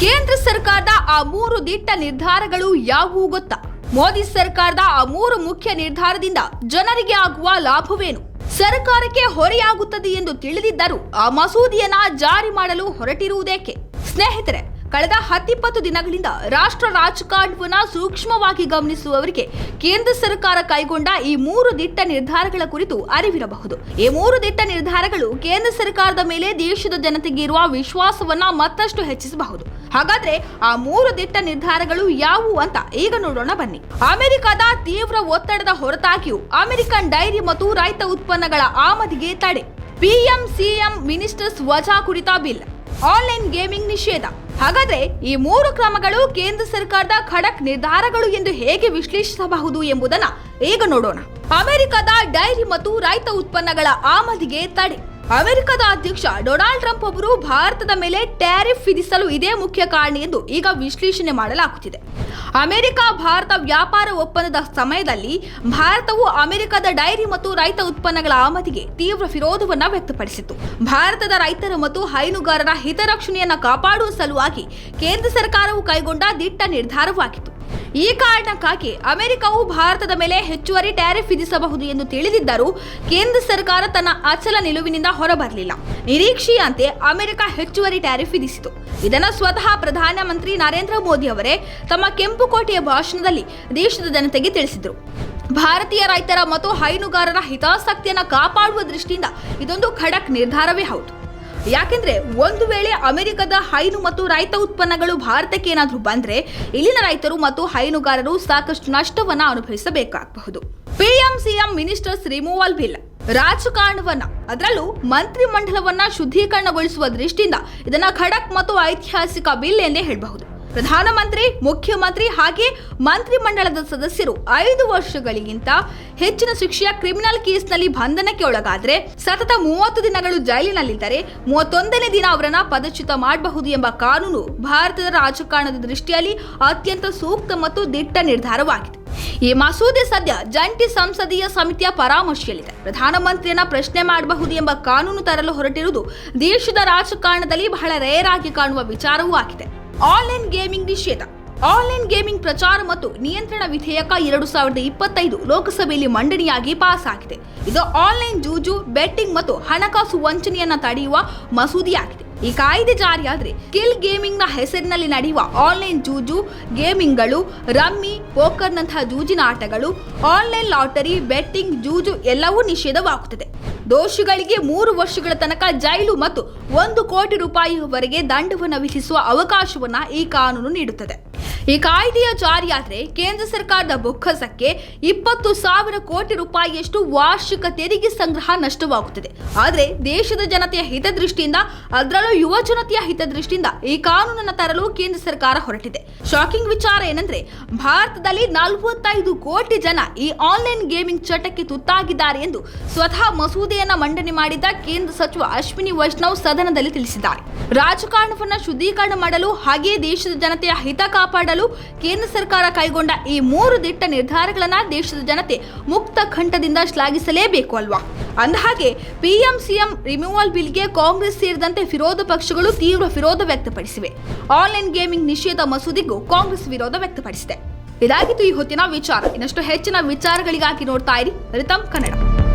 ಕೇಂದ್ರ ಸರ್ಕಾರದ ಆ ಮೂರು ದಿಟ್ಟ ನಿರ್ಧಾರಗಳು ಯಾವುವು ಗೊತ್ತಾ? ಮೋದಿ ಸರ್ಕಾರದ ಆ ಮೂರು ಮುಖ್ಯ ನಿರ್ಧಾರದಿಂದ ಜನರಿಗೆ ಆಗುವ ಲಾಭವೇನು? ಸರ್ಕಾರಕ್ಕೆ ಹೊರೆಯಾಗುತ್ತದೆ ಎಂದು ತಿಳಿದಿದ್ದರೂ ಆ ಮಸೂದೆಯನ್ನ ಜಾರಿ ಮಾಡಲು ಹೊರಟಿರುವುದೇಕೆ? ಸ್ನೇಹಿತರೆ ಕಳೆದ ಹತ್ತಿಪ್ಪತ್ತು ದಿನಗಳಿಂದ ರಾಷ್ಟ್ರ ರಾಜಕಾರಣವನ್ನು ಸೂಕ್ಷ್ಮವಾಗಿ ಗಮನಿಸುವವರಿಗೆ ಕೇಂದ್ರ ಸರ್ಕಾರ ಕೈಗೊಂಡ ಈ ಮೂರು ದಿಟ್ಟ ನಿರ್ಧಾರಗಳ ಕುರಿತು ಅರಿವಿರಬಹುದು. ಈ ಮೂರು ದಿಟ್ಟ ನಿರ್ಧಾರಗಳು ಕೇಂದ್ರ ಸರ್ಕಾರದ ಮೇಲೆ ದೇಶದ ಜನತೆಗೆ ಇರುವ ವಿಶ್ವಾಸವನ್ನ ಮತ್ತಷ್ಟು ಹೆಚ್ಚಿಸಬಹುದು. ಹಾಗಾದ್ರೆ ಆ ಮೂರು ದಿಟ್ಟ ನಿರ್ಧಾರಗಳು ಯಾವುವು ಅಂತ ಈಗ ನೋಡೋಣ ಬನ್ನಿ. ಅಮೆರಿಕದ ತೀವ್ರ ಒತ್ತಡದ ಹೊರತಾಗಿಯೂ ಅಮೆರಿಕನ್ ಡೈರಿ ಮತ್ತು ರೈತ ಉತ್ಪನ್ನಗಳ ಆಮದಿಗೆ ತಡೆ. ಪಿಎಂ ಸಿಎಂ ಮಿನಿಸ್ಟರ್ಸ್ ವಜಾ ಕುರಿತ ಬಿಲ್. ಆನ್ಲೈನ್ ಗೇಮಿಂಗ್ ನಿಷೇಧ. ಹಾಗಾದ್ರೆ ಈ ಮೂರು ಕ್ರಮಗಳು ಕೇಂದ್ರ ಸರ್ಕಾರದ ಖಡಕ್ ನಿರ್ಧಾರಗಳು ಎಂದು ಹೇಗೆ ವಿಶ್ಲೇಷಿಸಬಹುದು ಎಂಬುದನ್ನ ಈಗ ನೋಡೋಣ. ಅಮೆರಿಕದ ಡೈರಿ ಮತ್ತು ರೈತ ಉತ್ಪನ್ನಗಳ ಆಮದಿಗೆ ತಡೆ. ಅಮೆರಿಕದ ಅಧ್ಯಕ್ಷ ಡೊನಾಲ್ಡ್ ಟ್ರಂಪ್ ಅವರು ಭಾರತದ ಮೇಲೆ ಟ್ಯಾರಿಫ್ ವಿಧಿಸಲು ಇದೇ ಮುಖ್ಯ ಕಾರಣ ಎಂದು ಈಗ ವಿಶ್ಲೇಷಣೆ ಮಾಡಲಾಗುತ್ತಿದೆ. ಅಮೆರಿಕ, ಭಾರತ ವ್ಯಾಪಾರ ಒಪ್ಪಂದದ ಸಮಯದಲ್ಲಿ ಭಾರತವು ಅಮೆರಿಕದ ಡೈರಿ ಮತ್ತು ರೈತ ಉತ್ಪನ್ನಗಳ ಆಮದಿಗೆ ತೀವ್ರ ವಿರೋಧವನ್ನ ವ್ಯಕ್ತಪಡಿಸಿತು ಭಾರತದ ರೈತರ ಮತ್ತು ಹೈನುಗಾರರ ಹಿತರಕ್ಷಣೆಯನ್ನ ಕಾಪಾಡುವ ಸಲುವಾಗಿ ಕೇಂದ್ರ ಸರ್ಕಾರವು ಕೈಗೊಂಡ ದಿಟ್ಟ ನಿರ್ಧಾರವಾಗಿತ್ತು. ಈ ಕಾರಣಕ್ಕಾಗಿ ಅಮೆರಿಕವು ಭಾರತದ ಮೇಲೆ ಹೆಚ್ಚುವರಿ ಟ್ಯಾರಿಫ್ ವಿಧಿಸಬಹುದು ಎಂದು ತಿಳಿದಿದ್ದರೂ ಕೇಂದ್ರ ಸರ್ಕಾರ ತನ್ನ ಅಚಲ ನಿಲುವಿನಿಂದ ಹೊರಬರಲಿಲ್ಲ. ನಿರೀಕ್ಷೆಯಂತೆ ಅಮೆರಿಕ ಹೆಚ್ಚುವರಿ ಟ್ಯಾರಿಫ್ ವಿಧಿಸಿತು. ಇದನ್ನು ಸ್ವತಃ ಪ್ರಧಾನಮಂತ್ರಿ ನರೇಂದ್ರ ಮೋದಿ ಅವರೇ ತಮ್ಮ ಕೆಂಪುಕೋಟೆಯ ಭಾಷಣದಲ್ಲಿ ದೇಶದ ಜನತೆಗೆ ತಿಳಿಸಿದರು. ಭಾರತೀಯ ರೈತರ ಮತ್ತು ಹೈನುಗಾರರ ಹಿತಾಸಕ್ತಿಯನ್ನು ಕಾಪಾಡುವ ದೃಷ್ಟಿಯಿಂದ ಇದೊಂದು ಖಡಕ್ ನಿರ್ಧಾರವೇ ಹೌದು. ಯಾಕೆಂದ್ರೆ ಒಂದು ವೇಳೆ ಅಮೆರಿಕದ ಹೈನು ಮತ್ತು ರೈತ ಉತ್ಪನ್ನಗಳು ಭಾರತಕ್ಕೆ ಏನಾದರೂ ಬಂದ್ರೆ ಇಲ್ಲಿನ ರೈತರು ಮತ್ತು ಹೈನುಗಾರರು ಸಾಕಷ್ಟು ನಷ್ಟವನ್ನ ಅನುಭವಿಸಬೇಕಾಗಬಹುದು. PM CM ministers removal bill. ರಾಜಕಾರಣವನ್ನ, ಅದರಲ್ಲೂ ಮಂತ್ರಿಮಂಡಲವನ್ನ ಶುದ್ಧೀಕರಣಗೊಳಿಸುವ ದೃಷ್ಟಿಯಿಂದ ಇದನ್ನ ಖಡಕ್ ಮತ್ತು ಐತಿಹಾಸಿಕ ಬಿಲ್ ಎಂದೇ ಹೇಳಬಹುದು. ಪ್ರಧಾನಮಂತ್ರಿ, ಮುಖ್ಯಮಂತ್ರಿ ಹಾಗೆ ಮಂತ್ರಿಮಂಡಲದ ಸದಸ್ಯರು ಐದು ವರ್ಷಗಳಿಗಿಂತ ಹೆಚ್ಚಿನ ಶಿಕ್ಷೆಯ ಕ್ರಿಮಿನಲ್ ಕೇಸ್ನಲ್ಲಿ ಬಂಧನಕ್ಕೆ ಒಳಗಾದ್ರೆ ಸತತ ಮೂವತ್ತು ದಿನಗಳು ಜೈಲಿನಲ್ಲಿದ್ದರೆ ಮೂವತ್ತೊಂದನೇ ದಿನ ಅವರನ್ನ ಪದಚ್ಯುತ ಮಾಡಬಹುದು ಎಂಬ ಕಾನೂನು ಭಾರತದ ರಾಜಕಾರಣದ ದೃಷ್ಟಿಯಲ್ಲಿ ಅತ್ಯಂತ ಸೂಕ್ತ ಮತ್ತು ದಿಟ್ಟ ನಿರ್ಧಾರವಾಗಿದೆ. ಈ ಮಸೂದೆ ಸದ್ಯ ಜಂಟಿ ಸಂಸದೀಯ ಸಮಿತಿಯ ಪರಾಮರ್ಶೆಯಲ್ಲಿದೆ. ಪ್ರಧಾನಮಂತ್ರಿಯನ್ನ ಪ್ರಶ್ನೆ ಮಾಡಬಹುದು ಎಂಬ ಕಾನೂನು ತರಲು ಹೊರಟಿರುವುದು ದೇಶದ ರಾಜಕಾರಣದಲ್ಲಿ ಬಹಳ ರೇರಾಗಿ ಕಾಣುವ ವಿಚಾರವೂ ಆಗಿದೆ. ಆನ್ಲೈನ್ ಗೇಮಿಂಗ್ ನಿಷೇಧ. ಆನ್ಲೈನ್ ಗೇಮಿಂಗ್ ಪ್ರಚಾರ ಮತ್ತು ನಿಯಂತ್ರಣ ವಿಧೇಯಕ ಎರಡು ಸಾವಿರದ ಇಪ್ಪತ್ತೈದು ಲೋಕಸಭೆಯಲ್ಲಿ ಮಂಡನೆಯಾಗಿ ಪಾಸ್ ಆಗಿದೆ ಇದು ಆನ್ಲೈನ್ ಜೂಜು, ಬೆಟ್ಟಿಂಗ್ ಮತ್ತು ಹಣಕಾಸು ವಂಚನೆಯನ್ನ ತಡೆಯುವ ಮಸೂದೆಯಾಗಿದೆ. ಈ ಕಾಯ್ದೆ ಜಾರಿಯಾದ್ರೆ ಕಿಲ್ ಗೇಮಿಂಗ್ನ ಹೆಸರಿನಲ್ಲಿ ನಡೆಯುವ ಆನ್ಲೈನ್ ಜೂಜು, ಗೇಮಿಂಗ್ಗಳು, ರಮ್ಮಿ, ಪೋಕರ್ನಂತಹ ಜೂಜಿನ ಆಟಗಳು, ಆನ್ಲೈನ್ ಲಾಟರಿ, ಬೆಟ್ಟಿಂಗ್, ಜೂಜು ಎಲ್ಲವೂ ನಿಷೇಧವಾಗುತ್ತದೆ. ದೋಷಿಗಳಿಗೆ ಮೂರು ವರ್ಷಗಳ ತನಕ ಜೈಲು ಮತ್ತು ಒಂದು ಕೋಟಿ ರೂಪಾಯಿವರೆಗೆ ದಂಡವನ್ನು ವಿಧಿಸುವ ಅವಕಾಶವನ್ನು ಈ ಕಾನೂನು ನೀಡುತ್ತದೆ. ಈ ಕಾಯ್ದೆಯ ಜಾರಿಯಾದರೆ ಕೇಂದ್ರ ಸರ್ಕಾರದ ಬೊಕ್ಕಸಕ್ಕೆ ಇಪ್ಪತ್ತು ಸಾವಿರ ಕೋಟಿ ರೂಪಾಯಿಯಷ್ಟು ವಾರ್ಷಿಕ ತೆರಿಗೆ ಸಂಗ್ರಹ ನಷ್ಟವಾಗುತ್ತದೆ. ಆದರೆ ದೇಶದ ಜನತೆಯ ಹಿತದೃಷ್ಟಿಯಿಂದ, ಅದರಲ್ಲೂ ಯುವ ಜನತೆಯ ಹಿತದೃಷ್ಟಿಯಿಂದ ಈ ಕಾನೂನನ್ನು ತರಲು ಕೇಂದ್ರ ಸರ್ಕಾರ ಹೊರಟಿದೆ. ಶಾಕಿಂಗ್ ವಿಚಾರ ಏನಂದ್ರೆ, ಭಾರತದಲ್ಲಿ ನಲವತ್ತೈದು ಕೋಟಿ ಜನ ಈ ಆನ್ಲೈನ್ ಗೇಮಿಂಗ್ ಚಟಕ್ಕೆ ತುತ್ತಾಗಿದ್ದಾರೆ ಎಂದು ಸ್ವತಃ ಮಸೂದೆಯನ್ನ ಮಂಡನೆ ಮಾಡಿದ ಕೇಂದ್ರ ಸಚಿವ ಅಶ್ವಿನಿ ವೈಷ್ಣವ್ ಸದನದಲ್ಲಿ ತಿಳಿಸಿದ್ದಾರೆ. ರಾಜಕಾರಣವನ್ನು ಶುದ್ಧೀಕರಣ ಮಾಡಲು ಹಾಗೆಯೇ ದೇಶದ ಜನತೆಯ ಹಿತ ಕಾಪಾಡಲು ಕೇಂದ್ರ ಸರ್ಕಾರ ಕೈಗೊಂಡ ಈ ಮೂರು ದಿಟ್ಟ ನಿರ್ಧಾರಗಳನ್ನ ದೇಶದ ಜನತೆ ಮುಕ್ತ ಕಂಠದಿಂದ ಶ್ಲಾಘಿಸಲೇಬೇಕು ಅಲ್ವಾ? ಅಂದಹಾಗೆ ಪಿಎಂ ಸಿಎಂ ರಿಮೂವಲ್ ಬಿಲ್ಗೆ ಕಾಂಗ್ರೆಸ್ ಸೇರಿದಂತೆ ವಿರೋಧ ಪಕ್ಷಗಳು ತೀವ್ರ ವಿರೋಧ ವ್ಯಕ್ತಪಡಿಸಿವೆ. ಆನ್ಲೈನ್ ಗೇಮಿಂಗ್ ನಿಷೇಧ ಮಸೂದೆಗೂ ಕಾಂಗ್ರೆಸ್ ವಿರೋಧ ವ್ಯಕ್ತಪಡಿಸಿದೆ. ಇದಾಗಿತ್ತು ಈ ಹೊತ್ತಿನ ವಿಚಾರ. ಇನ್ನಷ್ಟು ಹೆಚ್ಚಿನ ವಿಚಾರಗಳಿಗಾಗಿ ನೋಡ್ತಾ ಇರಿ ರಿತಮ್ ಕನ್ನಡ.